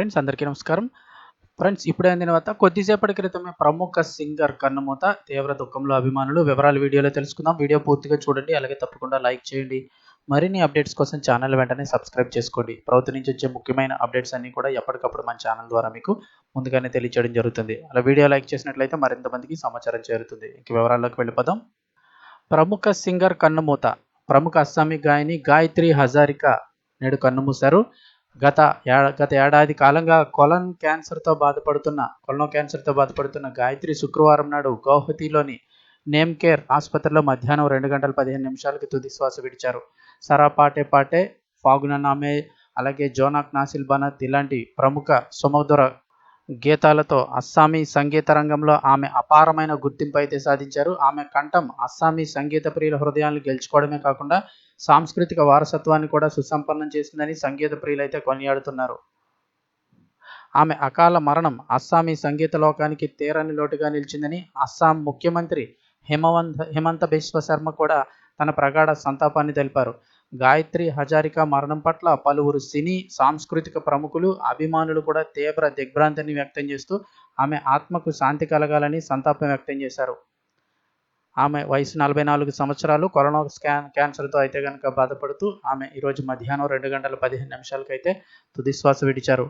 Friends అందరికీ నమస్కారం. Friends ఇప్పుడే తర్వాత కొద్దిసేపటి క్రితమే ప్రముఖ సింగర్ కన్నుమూత తీవ్ర దుఃఖంలో అభిమానులు వివరాలు వీడియోలో తెలుసుకుందాం. వీడియో పూర్తిగా చూడండి అలాగే తప్పకుండా లైక్ చేయండి. మరిన్ని అప్డేట్స్ కోసం ఛానల్ వెంటనే సబ్స్క్రైబ్ చేసుకోండి. ప్రభుత్వం నుంచి వచ్చే ముఖ్యమైన అప్డేట్స్ అన్ని కూడా ఎప్పటికప్పుడు మన ఛానల్ ద్వారా మీకు ముందుగానే తెలియచేయడం జరుగుతుంది. అలా వీడియో లైక్ చేసినట్లయితే మరింత మందికి సమాచారం చేరుతుంది. ఇంక వివరాల్లోకి వెళ్ళిపోదాం. ప్రముఖ సింగర్ కన్నుమూత ప్రముఖ అస్సామీ గాయని గాయత్రి హజారిక నేడు కన్నుమూశారు. గత గత ఏడాది కాలంగా కొలన్ క్యాన్సర్తో బాధపడుతున్న కొలనో క్యాన్సర్తో బాధపడుతున్న గాయత్రి శుక్రవారం నాడు గౌహతిలోని నేమ్ కేర్ ఆసుపత్రిలో మధ్యాహ్నం రెండు గంటల పదిహేను నిమిషాలకి తుది శ్వాస విడిచారు. సరా పాటే పాటే ఫాగుననామే అలాగే జోనాక్ నాసిల్ బనత్ ఇలాంటి ప్రముఖ సుమధుర గీతాలతో అస్సామీ సంగీత రంగంలో ఆమె అపారమైన గుర్తింపు అయితే సాధించారు. ఆమె కంఠం అస్సామీ సంగీత ప్రియుల హృదయాలను గెలుచుకోవడమే కాకుండా సాంస్కృతిక వారసత్వాన్ని కూడా సుసంపన్నం చేసిందని సంగీత ప్రియులు అయితే కొనియాడుతున్నారు. ఆమె అకాల మరణం అస్సామీ సంగీత లోకానికి తీరని లోటుగా నిలిచిందని అస్సాం ముఖ్యమంత్రి హిమవంత హిమంత బిశ్వ శర్మ కూడా తన ప్రగాఢ సంతాపాన్ని తెలిపారు. గాయత్రి హజారిక మరణం పట్ల పలువురు సినీ సాంస్కృతిక ప్రముఖులు అభిమానులు కూడా తీవ్ర దిగ్భ్రాంతిని వ్యక్తం చేస్తూ ఆమె ఆత్మకు శాంతి కలగాలని సంతాపం వ్యక్తం చేశారు. ఆమె వయసు నలభై నాలుగు సంవత్సరాలు కరోనా స్కాన్ క్యాన్సర్తో అయితే కనుక బాధపడుతూ ఆమె ఈరోజు మధ్యాహ్నం రెండు గంటల పదిహేను నిమిషాలకైతే తుది శ్వాస విడిచారు.